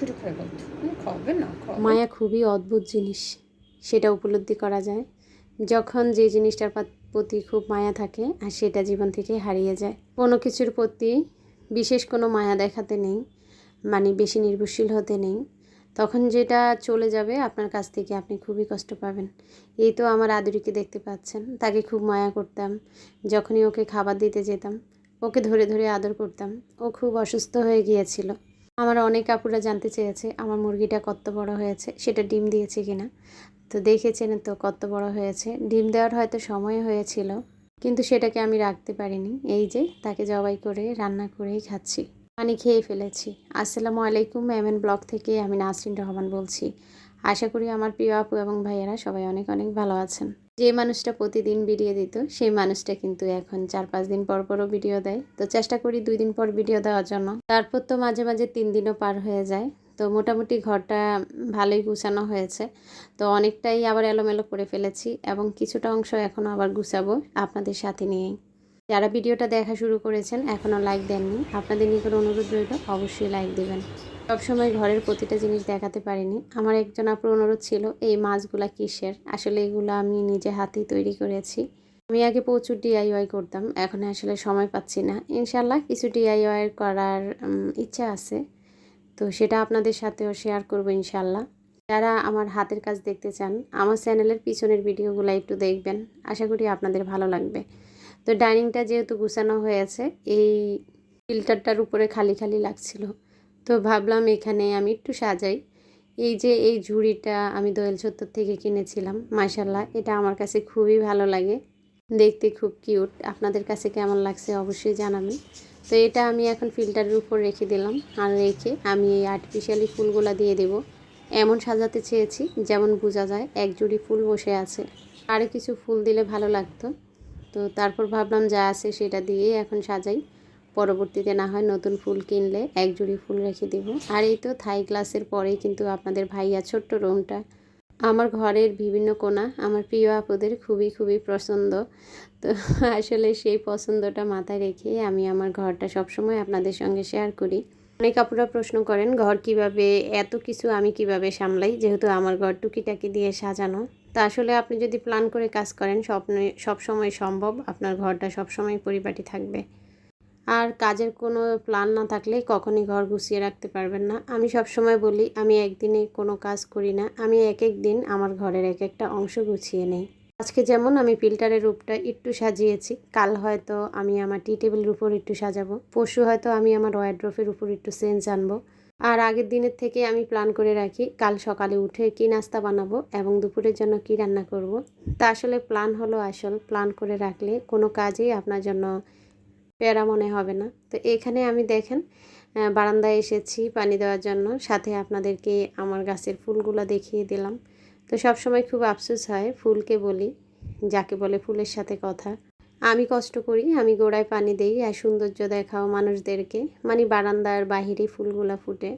করে খাবে না মায়া খুবই অদ্ভুত জিনিস, সেটা উপলব্ধি করা যায়। যখন যে জিনিসটার প্রতি খুব মায়া থাকে আর সেটা জীবন থেকে হারিয়ে যায়। কোনো কিছুর প্রতি বিশেষ কোনো মায়া দেখাতে নেই মানে বেশি নির্ভরশীল হতে নেই। তখন যেটা চলে যাবে আপনার কাছ থেকে আপনি খুবই কষ্ট পাবেন। এই তো আমার আদুরিকে দেখতে পাচ্ছেন। তাকে খুব মায়া করতাম। যখনই ওকে খাবার দিতে যেতাম, ওকে ধরে ধরে আদর করতাম। ও খুব অসুস্থ হয়ে গিয়েছিল। আমার অনেক আপুরা জানতে চেয়েছে আমার মুরগিটা কত বড় হয়েছে, সেটা ডিম দিয়েছে কিনা। তো দেখেছেন তো কত বড় হয়েছে। ডিম দেওয়ার হয়তো সময় হয়েছিল, কিন্তু সেটাকে আমি রাখতে পারিনি। এই যে তাকে জবাই করে, রান্না করেই খাচ্ছি। পানি খেয়ে ফেলেছি। আসসালামু আলাইকুম এম এন ব্লগ থেকে আমি নাসরিন রহমান বলছি। আশা করি আমার প্রিয় আপু এবং ভাইয়েরা সবাই অনেক অনেক ভালো আছেন। যে মানুষটা প্রতিদিন ভিডিও দিত, সেই মানুষটা কিন্তু এখন চার পাঁচ দিন পর পরও ভিডিও দেয়। তো চেষ্টা করি দুই দিন পর ভিডিও দেওয়ার জন্য। তারপর তো মাঝে মাঝে তিন দিনও পার হয়ে যায়। তো মোটামুটি ঘরটা ভালোই গুছানো হয়েছে। তো অনেকটাই আবার এলোমেলো করে ফেলেছি এবং কিছুটা অংশ এখনও আবার গুছাবো আপনাদের সাথে নিয়েই। যারা ভিডিওটা দেখা শুরু করেছেন এখনও লাইক দেননি, আপনাদের নিকট অনুরোধ রইল অবশ্যই লাইক দেবেন। সবসময় ঘরের প্রতিটা জিনিস দেখাতে পারিনি। আমার একজন আপুর অনুরোধ ছিল, এই মাছগুলা কিসের? আসলে এগুলো আমি নিজে হাতেই তৈরি করেছি। আমি আগে প্রচুর ডিআইওয়াই করতাম, এখন আসলে সময় পাচ্ছি না। ইনশাল্লাহ কিছু ডিআইওয়াই করার ইচ্ছা আছে। তো সেটা আপনাদের সাথেও শেয়ার করব ইনশাল্লাহ যারা আমার হাতের কাজ দেখতে চান, আমার চ্যানেলের পিছনের ভিডিওগুলো একটু দেখবেন। আশা করি আপনাদের ভালো লাগবে। তো ডাইনিংটা যেহেতু গুছানো হয়েছে, এই ফিল্টারটার উপরে খালি খালি লাগছিল। তো ভাবলাম এখানে আমি একটু সাজাই। এই যে এই ঝুড়িটা আমি দোয়েল চত্বর থেকে কিনেছিলাম মাশাল্লাহ এটা আমার কাছে খুবই ভালো লাগে। দেখতে খুব কিউট, আপনাদের কাছে কেমন লাগছে অবশ্যই জানাবেন। তো এটা আমি এখন ফিল্টারের উপর রেখে দিলাম, আর রেখে আমি এই আর্টিফিশিয়ালি ফুলগুলা দিয়ে দেব। এমন সাজাতে চেয়েছি, যেমন বোঝা যায় এক জুড়ি ফুল বসে আছে। আরও কিছু ফুল দিলে ভালো লাগতো। তো তারপর ভাবলাম যা আছে সেটা দিয়ে এখন সাজাই। পরবর্তীতে না হয় নতুন ফুল কিনলে এক জুড়ি ফুল রেখে দেব। আর এই তো থাই গ্লাসের পরেই কিন্তু আপনাদের ভাইয়া ছোট্ট রুমটা। আমার ঘরের বিভিন্ন কোণা আমার প্রিয় আপুদের খুবই খুবই পছন্দ। তো আসলে সেই পছন্দটা মাথায় রেখে আমি আমার ঘরটা সবসময় আপনাদের সঙ্গে শেয়ার করি। অনেক আপুরা প্রশ্ন করেন, ঘর কীভাবে, এত কিছু আমি কীভাবে সামলাই? যেহেতু আমার ঘর টুকিটাকি দিয়ে সাজানো। তা আসলে আপনি যদি প্ল্যান করে কাজ করেন, স্বপ্নে, সবসময় সম্ভব। আপনার ঘরটা সবসময় পরিপাটি থাকবে। আর কাজের কোনো প্ল্যান না থাকলে কখনই ঘর গুছিয়ে রাখতে পারবেন না। আমি সবসময় বলি, আমি একদিনে কোনো কাজ করি না। আমি এক এক দিন আমার ঘরের এক একটা অংশ গুছিয়ে নেই। আজকে যেমন আমি ফিল্টারের রূপটা একটু সাজিয়েছি, কাল হয়তো আমি আমার টি টেবিলের উপর একটু সাজাবো, পরশু হয়তো আমি আমার ওয়ার্ড্রোফের উপর একটু সেন্স আনব। আর আগের দিনের থেকে আমি প্ল্যান করে রাখি, কাল সকালে উঠে কি নাস্তা বানাবো এবং দুপুরের জন্য কি রান্না করব। তা আসলে প্ল্যান হলো আসল। প্ল্যান করে রাখলে কোনো কাজেই আপনার জন্য প্যারা মনে হবে না। তো এখানে আমি দেখেন বারান্দায় এসেছি পানি দেওয়ার জন্য। সাথে আপনাদেরকে আমার গাছের ফুলগুলো দেখিয়ে দিলাম। তো সব সময় খুব আফসোস হয় ফুলকে বলি, যাকে বলে ফুলের সাথে কথা। আমি কষ্ট করি, আমি গোড়ায় পানি দেই আর সৌন্দর্য দেখাও মানুষদেরকে। মানে বারান্দার বাহিরে ফুলগুলা ফুটে।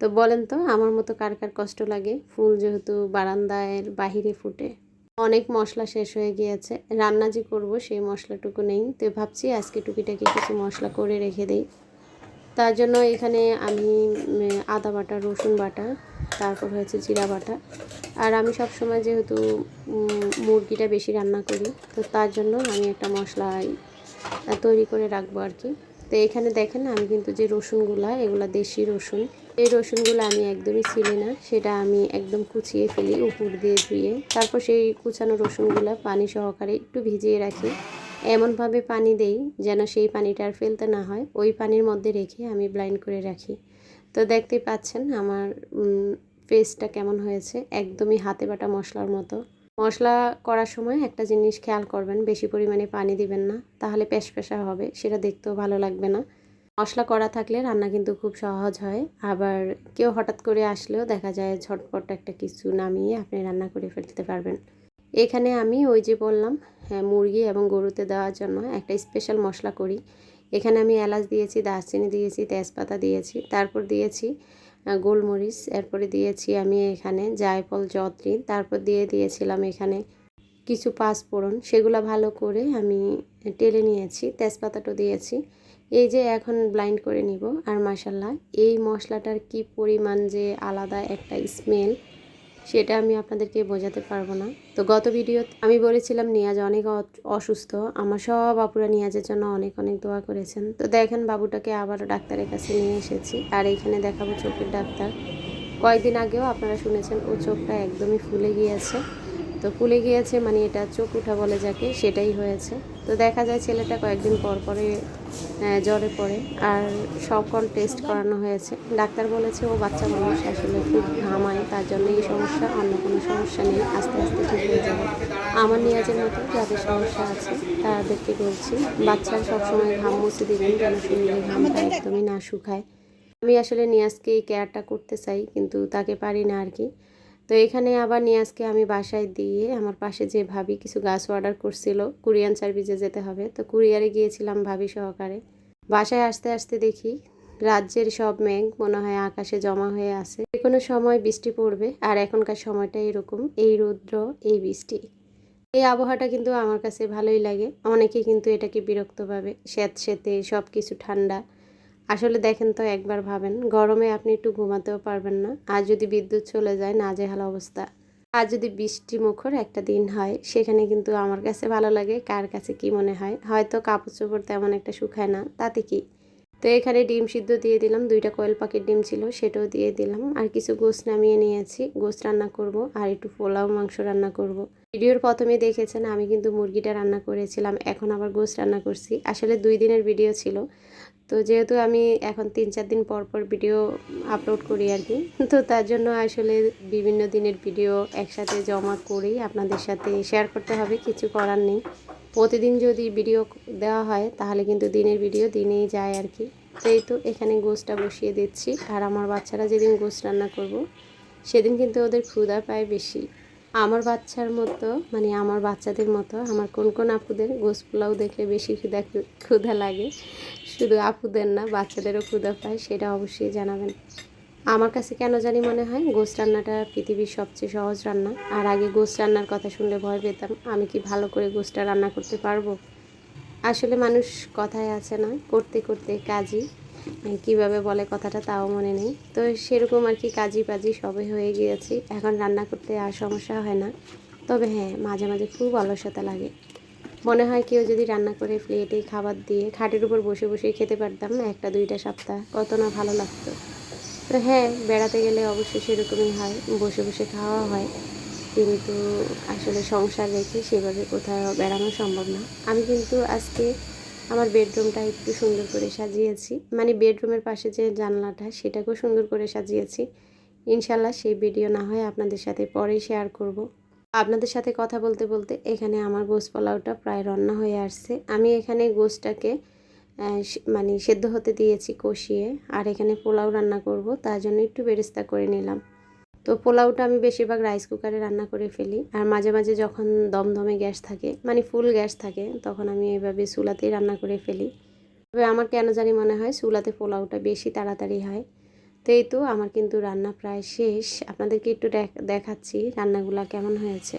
তো বলেন তো, আমার মতো কার কার কষ্ট লাগে? ফুল যেহেতু বারান্দায়ের বাহিরে ফুটে। অনেক মশলা শেষ হয়ে গিয়েছে। রান্না যে করব সেই মশলাটুকু নেই। তো ভাবছি আজকে টুকিটাকি কিছু মশলা করে রেখে দেই। তার জন্য এখানে আমি আদা বাটা, রসুন বাটা, তারপর হয়েছে জিরা বাটা। আর আমি সব সময় যেহেতু মুরগিটা বেশি রান্না করি, তো তার জন্য আমি একটা মশলা তৈরি করে রাখব আর কি। তো এখানে দেখেন আমি কিন্তু যে রসুনগুলা, এগুলা দেশি রসুন এই রসুনগুলো আমি একদমই ছিলি না, সেটা আমি একদম কুচিয়ে ফেলি উপর দিয়ে ধুয়ে। তারপর সেই কুচানো রসুনগুলো পানি সহকারে একটু ভিজিয়ে রাখি। এমনভাবে পানি দেই যেন সেই পানিটা আর ফেলতে না হয়, ওই পানির মধ্যে রেখে আমি ব্লাইন্ড করে রাখি। তো দেখতে পাচ্ছেন আমার পেস্টটা কেমন হয়েছে, একদমই হাতে বাটা মশলার মতো। মশলা করার সময় একটা জিনিস খেয়াল করবেন, বেশি পরিমাণে পানি দিবেন না, তাহলে পেশ পেশা হবে, সেটা দেখতেও ভালো লাগবে না। মশলা করা থাকলে রান্না কিন্তু খুব সহজ হয়। আবার কেউ হঠাৎ করে আসলেও দেখা যায় ঝটপট একটা কিছু নামিয়ে আপনি রান্না করে ফেলতে পারবেন। এখানে আমি ওই যে বললাম হ্যাঁ মুরগি এবং গরুতে দেওয়ার জন্য একটা স্পেশাল মশলা করি। এখানে আমি এলাচ দিয়েছি, দারচিনি দিয়েছি, তেজপাতা দিয়েছি, তারপর দিয়েছি গোলমরিচ, এরপরে দিয়েছি আমি এখানে জায়ফল জত্রি তারপর দিয়ে দিয়েছিলাম এখানে কিছু পাঁচফোড়ন। সেগুলো ভালো করে আমি টেলে নিয়েছি, তেজপাতাটা দিয়েছি। এই যে এখন ব্লাইন্ড করে নিব, আর মাসাল্লাহ এই মশলাটার কি পরিমাণ যে আলাদা একটা স্মেল সেটা আমি আপনাদেরকে বোঝাতে পারব না। তো গত ভিডিও আমি বলেছিলাম নিয়াজ অনেক অসুস্থ, আমার সব আপুরা নিয়াজের জন্য অনেক অনেক দোয়া করেছেন। তো দেখেন বাবুটাকে আবারও ডাক্তারের কাছে নিয়ে এসেছি, আর এইখানে দেখাবো চোখের ডাক্তার। কয়েকদিন আগেও আপনারা শুনেছেন, ও চোখটা একদমই ফুলে গিয়েছে। তো ফুলে গিয়েছে মানে এটা চোখ উঠা বলে যাকে, সেটাই হয়েছে। তো দেখা যায় ছেলেটা কয়েকদিন পর পরে জ্বরে পড়ে আর সবকল টেস্ট করানো হয়েছে। ডাক্তার বলেছে ও বাচ্চা মানুষ, আসলে খুব ঘামায়, তার জন্য এই সমস্যা, অন্য কোনো সমস্যা নেই, আস্তে আস্তে ঠিক হয়ে যাবে। আমার নিয়াজের মতো যাদের সমস্যা আছে, তাদেরকে বলছি বাচ্চার সবসময় ঘাম মুছে দিবেন যেন শরীরে ঘামটা একদমই না শুকায়। আমি আসলে নিয়াজকে এই কেয়ারটা করতে চাই, কিন্তু তাকে পারি না আর কি। তো এখানে আবার নিয়ে আজকে আমি বাসায় দিয়ে আমার পাশে যে ভাবি কিছু গাছ অর্ডার করছিল, কুরিয়ান সার্ভিসে যেতে হবে। তো কুরিয়ারে গিয়েছিলাম ভাবি সহকারে। বাসায় আসতে আসতে দেখি রাজ্যের সব মেঘ মনে হয় আকাশে জমা হয়ে আছে। যে কোনো সময় বৃষ্টি পড়বে আর এখনকার সময়টা এরকম, এই রৌদ্র, এই বৃষ্টি। এই আবহাওয়াটা কিন্তু আমার কাছে ভালোই লাগে। অনেকে কিন্তু এটাকে বিরক্ত পাবে স্যাঁত সেতে সব কিছু ঠান্ডা। আসলে দেখেন তো একবার ভাবেন, গরমে আপনি একটু ঘুমাতেও পারবেন না। আর যদি বিদ্যুৎ চলে যায়, নাজেহাল অবস্থা। আর যদি বৃষ্টি মুখর একটা দিন হয়, সেখানে কিন্তু আমার কাছে ভালো লাগে, কার কাছে কি মনে হয়। হয়তো কাপড় চোপড় তেমন একটা শুকায় না, তাতে কি? তো এখানে ডিম সিদ্ধ দিয়ে দিলাম, দুইটা কয়েল পাখির ডিম ছিল, সেটাও দিয়ে দিলাম। আর কিছু গোস নামিয়ে নিয়েছি গোস রান্না করব, আর একটু পোলাও মাংস রান্না করব। ভিডিওর প্রথমে দেখেছেন, আমি কিন্তু মুরগিটা রান্না করেছিলাম, এখন আবার গোস রান্না করছি। আসলে দুই দিনের ভিডিও ছিল তো যেহেতু আমি এখন তিন, চার দিন পর পর ভিডিও আপলোড করি আর কি, তো তার জন্য আসলে বিভিন্ন দিনের ভিডিও একসাথে জমা করেই আপনাদের সাথে শেয়ার করতে হবে, কিছু করার নেই। প্রতিদিন যদি ভিডিও দেওয়া হয়, তাহলে কিন্তু দিনের ভিডিও দিনেই যায় আর কি। তো এই তো এখানে গোসটা বসিয়ে দিচ্ছি, আর আমার বাচ্চারা যেদিন গোস রান্না করব, সেদিন কিন্তু ওদের ক্ষুধা পায় বেশি। আমার বাচ্চার মতো মানে আমার বাচ্চাদের মতো, আমার কোন কোন আপুদের গোস পোলাও দেখলে বেশি ক্ষুধা ক্ষুধা লাগে। শুধু আপুদের না, বাচ্চাদেরও ক্ষুধা পায়, সেটা অবশ্যই জানাবেন। আমার কাছে কেন জানি মনে হয় গোস রান্নাটা পৃথিবীর সবচেয়ে সহজ রান্না। আর আগে গোস রান্নার কথা শুনলে ভয় পেতাম, আমি কি ভালো করে গোসটা রান্না করতে পারব? আসলে মানুষ কথায় আছে না, করতে করতে কাজই কীভাবে বলে কথাটা তাও মনে নেই। তো সেরকম আর কি কাজই পাজি সবে হয়ে গিয়েছি। এখন রান্না করতে আর সমস্যা হয় না। তবে হ্যাঁ মাঝে মাঝে খুব অলসতা লাগে। মনে হয় কেউ যদি রান্না করে প্লেটে খাবার দিয়ে খাটের উপর বসে বসে খেতে পারতাম একটা, দুইটা সপ্তাহ, কত না ভালো লাগতো। তো হ্যাঁ বেড়াতে গেলে অবশ্যই সেরকমই হয়। বসে বসে খাওয়া হয়। কিন্তু আসলে সংসার রেখে সেভাবে কোথাও বেড়ানো সম্ভব না। আমি কিন্তু আজকে আমার বেডরুমটা একটু সুন্দর করে সাজিয়েছি। মানে বেডরুমের পাশে যে জানলাটা, সেটাকেও সুন্দর করে সাজিয়েছি। ইনশাল্লাহ সেই ভিডিও না হয় আপনাদের সাথে পরেই শেয়ার করব। আপনাদের সাথে কথা বলতে বলতে এখানে আমার গোস পোলাওটা প্রায় রান্না হয়ে আসছে। আমি এখানে গোসটাকে মানে সেদ্ধ হতে দিয়েছি কষিয়ে, আর এখানে পোলাও রান্না করব, তার জন্য একটু বেরেস্তা করে নিলাম। তো পোলাওটা আমি বেশিরভাগ রাইস কুকারে রান্না করে ফেলি। আর মাঝে মাঝে যখন দমদমে গ্যাস থাকে মানে ফুল গ্যাস থাকে, তখন আমি এভাবে চুলাতেই রান্না করে ফেলি। তবে আমার কেন জানি মনে হয় চুলাতে পোলাওটা বেশি তাড়াতাড়ি হয়। তো এই তো আমার কিন্তু রান্না প্রায় শেষ। আপনাদেরকে একটু দেখ- দেখাচ্ছি রান্নাগুলা কেমন হয়েছে।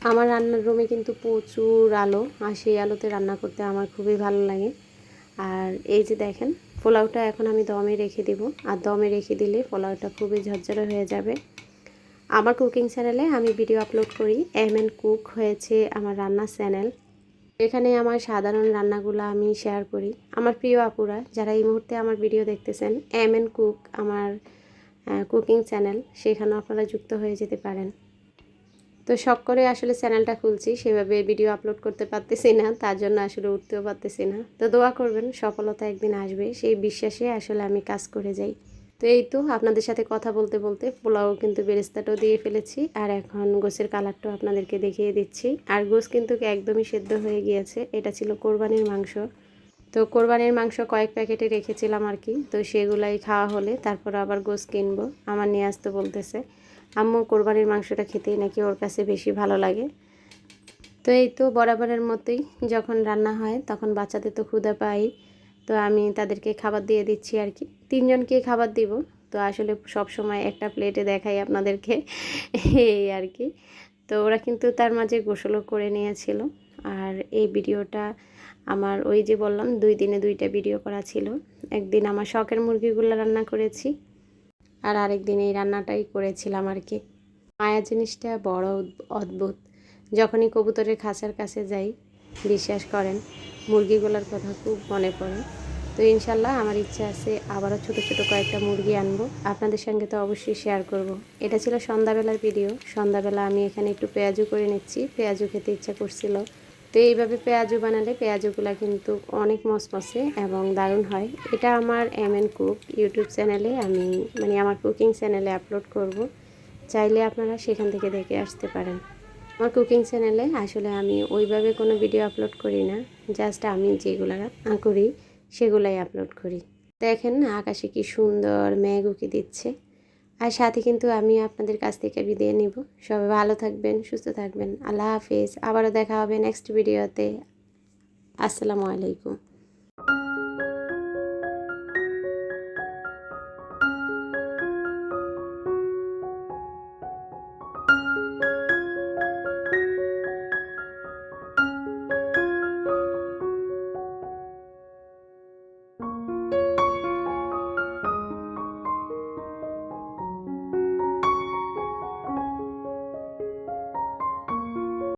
আমার রান্নার রুমে কিন্তু প্রচুর আলো, আর সেই আলোতে রান্না করতে আমার খুবই ভালো লাগে। আর এই যে দেখেন পোলাওটা এখন আমি দমে রেখে দেব। আর দমে রেখে দিলে পোলাওটা খুবই ঝরঝরে হয়ে যাবে। আমার কুকিং চ্যানেলে আমি ভিডিও আপলোড করি। এম এন কুক হয়েছে আমার রান্নার চ্যানেল। এখানে আমার সাধারণ রান্নাগুলো আমি শেয়ার করি। আমার প্রিয় আপুরা, যারা এই মুহূর্তে আমার ভিডিও দেখতেছেন, এম এন কুক আমার কুকিং চ্যানেল, সেখানেও আপনারা যুক্ত হয়ে যেতে পারেন। তো শখ করে আসলে চ্যানেলটা খুলছি, সেভাবে ভিডিও আপলোড করতে পারতেছি না, তার জন্য আসলে উঠতেও পারতেছি না। তো দোয়া করবেন, সফলতা একদিন আসবে, সেই বিশ্বাসে আসলে আমি কাজ করে যাই। তো এই তো, আপনাদের সাথে কথা বলতে বলতে পোলাও কিন্তু বেরেস্তাটাও দিয়ে ফেলেছি, আর এখন গোসের কালারটাও আপনাদেরকে দেখিয়ে দিচ্ছি। আর গোস কিন্তু একদমই সেদ্ধ হয়ে গিয়েছে, এটা ছিল কোরবানির মাংস। তো কোরবানির মাংস কয়েক প্যাকেটে রেখেছিলাম আর কি। তো সেগুলাই খাওয়া হলে তারপর আবার গোস কিনবো। আমার নিয়ে আসতে বলতেছে, আম্মু, কোরবানির মাংসটা খেতেই নাকি ওর কাছে বেশি ভালো লাগে? তো এই তো বরাবরের মতোই যখন রান্না হয় তখন বাচ্চাদের তো ক্ষুধা পাই। তো আমি তাদেরকে খাবার দিয়ে দিচ্ছি আর কি। তিনজনকে খাবার দিব। তো আসলে সব সময় একটা প্লেটে দেখাই আপনাদেরকে এই আর কি। তো ওরা কিন্তু তার মাঝে গোসলও করে নিয়েছিল। আর এই ভিডিওটা আমার ওই যে বললাম, দুই দিনে দুইটা ভিডিও করা ছিল। একদিন আমার শখের মুরগিগুলো রান্না করেছি, আর আরেক দিন এই রান্নাটাই করেছিলাম আর কি। মায়া জিনিসটা বড় অদ্ভুত। যখনই কবুতরের খাঁচার কাছে যাই, বিশ্বাস করেন, মুরগিগুলোর কথা খুব মনে পড়ে। তো ইনশাল্লাহ আমার ইচ্ছা আছে আবারও ছোট ছোট কয়েকটা মুরগি আনব। আপনাদের সঙ্গে তো অবশ্যই শেয়ার করব। এটা ছিল সন্ধ্যাবেলার ভিডিও সন্ধ্যাবেলা আমি এখানে একটু পেঁয়াজু করে নিচ্ছি। পেঁয়াজু খেতে ইচ্ছা করছিল। তো এইভাবে পেঁয়াজু বানালে পেঁয়াজুগুলো কিন্তু অনেক মসমসে এবং দারুণ হয়। এটা আমার এম এন কুক ইউটিউব চ্যানেলে আমি মানে আমার কুকিং চ্যানেলে আপলোড করব। চাইলে আপনারা সেখান থেকে দেখে আসতে পারেন। আমার কুকিং চ্যানেলে আসলে আমি ওইভাবে কোনো ভিডিও আপলোড করি না। জাস্ট আমি যেগুলো করি, সেগুলাই আপলোড করি। দেখেন আকাশে কি সুন্দর মেঘ উকি দিচ্ছে। আর সাথে কিন্তু আমি আপনাদের কাছ থেকে বিদায় নেব। সবাই ভালো থাকবেন, সুস্থ থাকবেন। আল্লাহ হাফিজ। আবারও দেখা হবে নেক্সট ভিডিওতে। আসসালামু আলাইকুম।